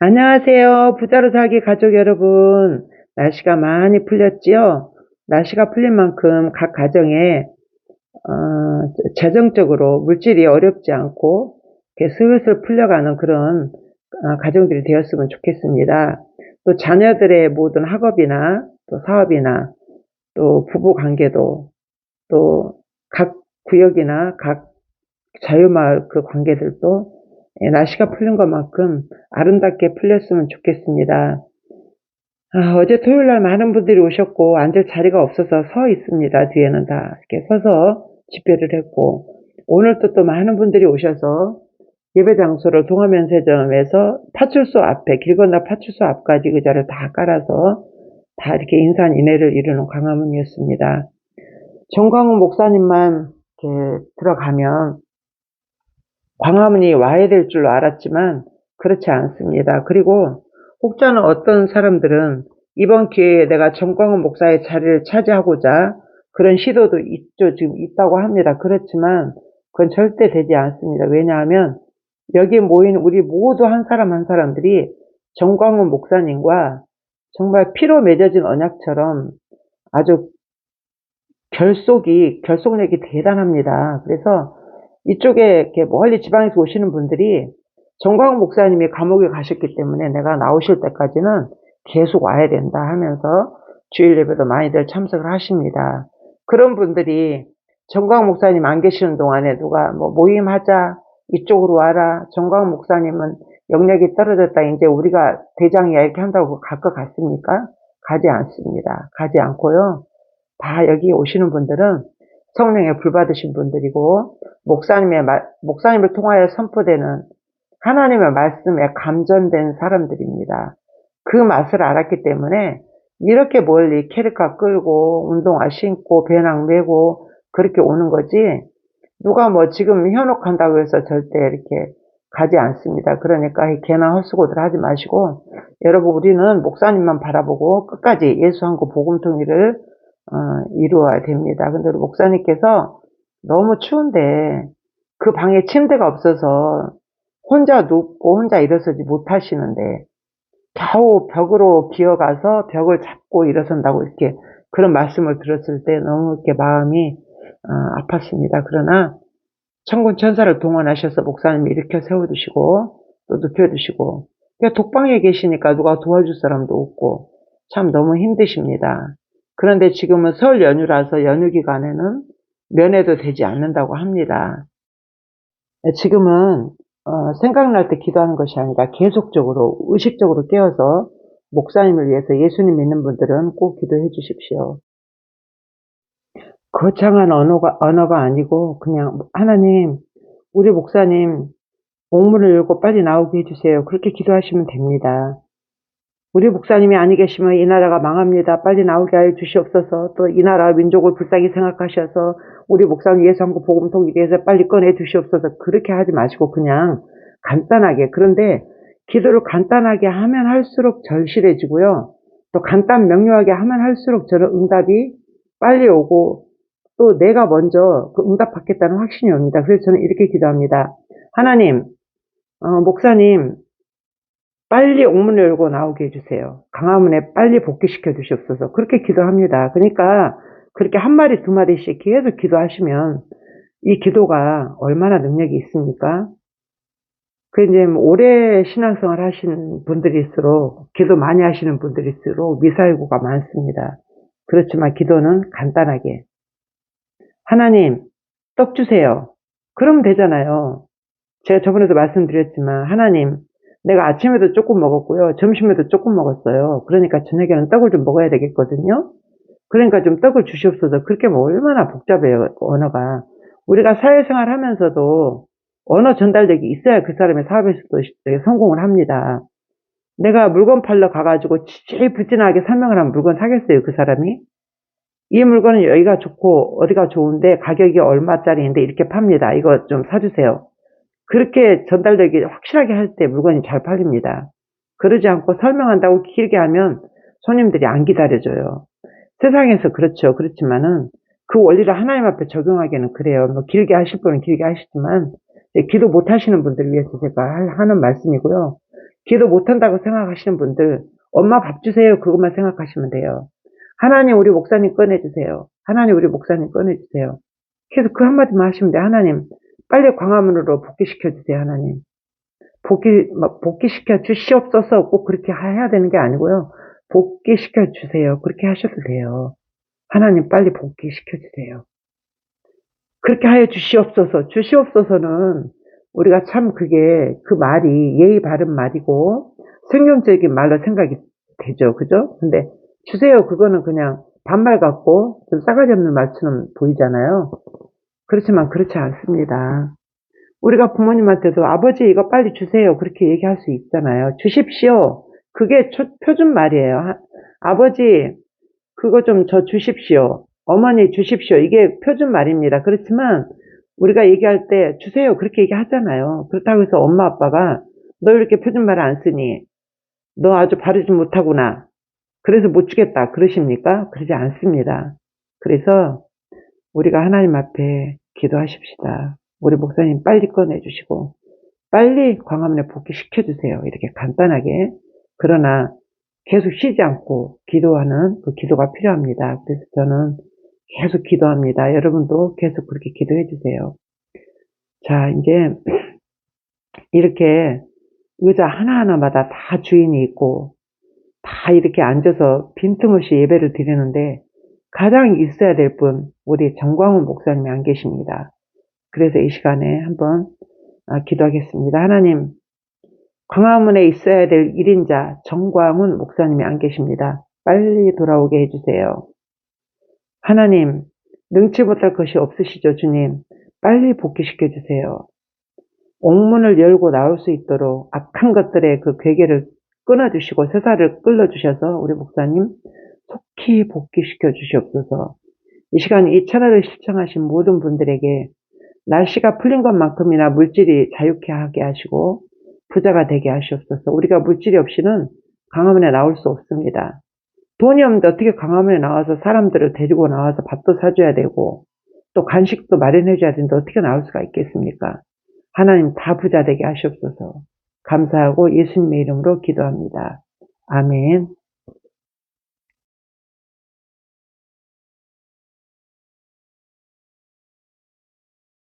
안녕하세요. 부자로 살기 가족 여러분. 날씨가 많이 풀렸지요? 날씨가 풀린 만큼 각 가정에 어, 재정적으로 물질이 어렵지 않고 이렇게 슬슬 풀려가는 그런 어, 가정들이 되었으면 좋겠습니다. 또 자녀들의 모든 학업이나 또 사업이나 또 부부 관계도 또 각 구역이나 각 자유마을 그 관계들도 예, 날씨가 풀린 것만큼 아름답게 풀렸으면 좋겠습니다. 아, 어제 토요일 날 많은 분들이 오셨고 앉을 자리가 없어서 서 있습니다. 뒤에는 다 이렇게 서서 집회를 했고 오늘도 또 많은 분들이 오셔서 예배 장소를 동화면세점에서 파출소 앞에 길 건너 파출소 앞까지 의자를 다 깔아서 다 이렇게 인산인해를 이루는 광화문이었습니다. 정광훈 목사님만 이렇게 들어가면 광화문이 와야 될 줄로 알았지만 그렇지 않습니다. 그리고 혹자는 어떤 사람들은 이번 기회에 내가 정광훈 목사의 자리를 차지하고자 그런 시도도 있죠. 지금 있다고 합니다. 그렇지만 그건 절대 되지 않습니다. 왜냐하면 여기 모인 우리 모두 한 사람 한 사람들이 정광훈 목사님과 정말 피로 맺어진 언약처럼 아주 결속이, 결속력이 대단합니다. 그래서 이쪽에 이렇게 멀리 지방에서 오시는 분들이 정광훈 목사님이 감옥에 가셨기 때문에 내가 나오실 때까지는 계속 와야 된다 하면서 주일 예배도 많이들 참석을 하십니다. 그런 분들이 정광훈 목사님 안 계시는 동안에 누가 뭐 모임하자 이쪽으로 와라 정광훈 목사님은 영역이 떨어졌다 이제 우리가 대장이야 이렇게 한다고 갈 것 같습니까? 가지 않습니다. 가지 않고요. 다 여기 오시는 분들은 성령에 불받으신 분들이고 목사님의 말, 목사님을 통하여 선포되는 하나님의 말씀에 감전된 사람들입니다. 그 맛을 알았기 때문에 이렇게 멀리 캐릭터 끌고 운동화 신고 배낭 메고 그렇게 오는 거지 누가 뭐 지금 현혹한다고 해서 절대 이렇게 가지 않습니다. 그러니까 개나 헛수고들 하지 마시고 여러분 우리는 목사님만 바라보고 끝까지 예수 한국 복음통일을 어, 이루어야 됩니다. 근데 목사님께서 너무 추운데 그 방에 침대가 없어서 혼자 눕고 혼자 일어서지 못하시는데 겨우 벽으로 기어가서 벽을 잡고 일어선다고 이렇게 그런 말씀을 들었을 때 너무 이렇게 마음이 어, 아팠습니다. 그러나 천군 천사를 동원하셔서 목사님이 일으켜 세워두시고 또 눕혀두시고 독방에 계시니까 누가 도와줄 사람도 없고 참 너무 힘드십니다. 그런데 지금은 설 연휴라서 연휴 기간에는 면회도 되지 않는다고 합니다. 지금은 어, 생각날 때 기도하는 것이 아니라 계속적으로 의식적으로 깨어서 목사님을 위해서 예수님 믿는 분들은 꼭 기도해 주십시오. 거창한 언어가, 언어가 아니고 그냥 하나님 우리 목사님 옥문을 열고 빨리 나오게 해주세요. 그렇게 기도하시면 됩니다. 우리 목사님이 아니 계시면 이 나라가 망합니다. 빨리 나오게 하여 주시옵소서. 또 이 나라 민족을 불쌍히 생각하셔서 우리 목사님 예수 한국 복음통 위해서 빨리 꺼내 주시옵소서. 그렇게 하지 마시고 그냥 간단하게 그런데 기도를 간단하게 하면 할수록 절실해지고요. 또 간단 명료하게 하면 할수록 저는 응답이 빨리 오고 또 내가 먼저 그 응답 받겠다는 확신이 옵니다. 그래서 저는 이렇게 기도합니다. 하나님, 어, 목사님 빨리 옥문을 열고 나오게 해주세요. 강화문에 빨리 복귀시켜 주시옵소서. 그렇게 기도합니다. 그러니까 그렇게 한 마디 두 마디씩 계속 기도하시면 이 기도가 얼마나 능력이 있습니까? 그 이제 뭐 오래 신앙생활 하신 분들일수록 기도 많이 하시는 분들일수록 미사일구가 많습니다. 그렇지만 기도는 간단하게 하나님 떡 주세요. 그러면 되잖아요. 제가 저번에도 말씀드렸지만 하나님 내가 아침에도 조금 먹었고요. 점심에도 조금 먹었어요. 그러니까 저녁에는 떡을 좀 먹어야 되겠거든요. 그러니까 좀 떡을 주시옵소서. 그렇게 뭐 얼마나 복잡해요, 언어가. 우리가 사회생활 하면서도 언어 전달력이 있어야 그 사람의 사업에서도 성공을 합니다. 내가 물건 팔러 가가지고 제일 부진하게 설명을 하면 물건 사겠어요, 그 사람이? 이 물건은 여기가 좋고 어디가 좋은데 가격이 얼마짜리인데 이렇게 팝니다. 이거 좀 사주세요. 그렇게 전달되기 확실하게 할 때 물건이 잘 팔립니다. 그러지 않고 설명한다고 길게 하면 손님들이 안 기다려줘요. 세상에서 그렇죠. 그렇지만은 그 원리를 하나님 앞에 적용하기에는 그래요. 뭐 길게 하실 분은 길게 하시지만 기도 못 하시는 분들 을 위해서 제가 하는 말씀이고요. 기도 못 한다고 생각하시는 분들, 엄마 밥 주세요. 그것만 생각하시면 돼요. 하나님 우리 목사님 꺼내주세요. 하나님 우리 목사님 꺼내주세요. 계속 그 한마디만 하시면 돼요. 하나님 빨리 광화문으로 복귀시켜 주세요. 하나님. 복귀, 막 복귀시켜 주시옵소서 꼭 그렇게 해야 되는 게 아니고요. 복귀시켜 주세요. 그렇게 하셔도 돼요. 하나님 빨리 복귀시켜 주세요. 그렇게 하여 주시옵소서. 주시옵소서는 우리가 참 그게 그 말이 예의 바른 말이고 성경적인 말로 생각이 되죠. 그죠? 근데 주세요. 그거는 그냥 반말 같고 좀 싸가지 없는 말처럼 보이잖아요. 그렇지만 그렇지 않습니다. 우리가 부모님한테도 아버지 이거 빨리 주세요. 그렇게 얘기할 수 있잖아요. 주십시오. 그게 초- 표준 말이에요. 하- 아버지 그거 좀 저 주십시오. 어머니 주십시오. 이게 표준 말입니다. 그렇지만 우리가 얘기할 때 주세요. 그렇게 얘기하잖아요. 그렇다고 해서 엄마 아빠가 너 이렇게 표준 말을 안 쓰니 너 아주 바르지 못하구나. 그래서 못 주겠다. 그러십니까? 그러지 않습니다. 그래서 우리가 하나님 앞에 기도하십시다. 우리 목사님 빨리 꺼내주시고 빨리 광화문에 복귀시켜주세요. 이렇게 간단하게. 그러나 계속 쉬지 않고 기도하는 그 기도가 필요합니다. 그래서 저는 계속 기도합니다. 여러분도 계속 그렇게 기도해 주세요. 자, 이제 이렇게 의자 하나하나마다 다 주인이 있고 다 이렇게 앉아서 빈틈없이 예배를 드리는데 가장 있어야 될 분, 우리 정광훈 목사님이 안 계십니다. 그래서 이 시간에 한번 아, 기도하겠습니다. 하나님, 광화문에 있어야 될 1인자 정광훈 목사님이 안 계십니다. 빨리 돌아오게 해주세요. 하나님, 능치 못할 것이 없으시죠, 주님. 빨리 복귀시켜 주세요. 옥문을 열고 나올 수 있도록 악한 것들의 그 괴계를 끊어주시고 세사를 끌어주셔서 우리 목사님 속히 복귀시켜 주시옵소서. 이 시간 이 채널을 시청하신 모든 분들에게 날씨가 풀린 것만큼이나 물질이 자유케 하게 하시고 부자가 되게 하시옵소서. 우리가 물질이 없이는 강화문에 나올 수 없습니다. 돈이 없는데 어떻게 강화문에 나와서 사람들을 데리고 나와서 밥도 사줘야 되고 또 간식도 마련해줘야 되는데 어떻게 나올 수가 있겠습니까? 하나님 다 부자 되게 하시옵소서. 감사하고 예수님의 이름으로 기도합니다. 아멘.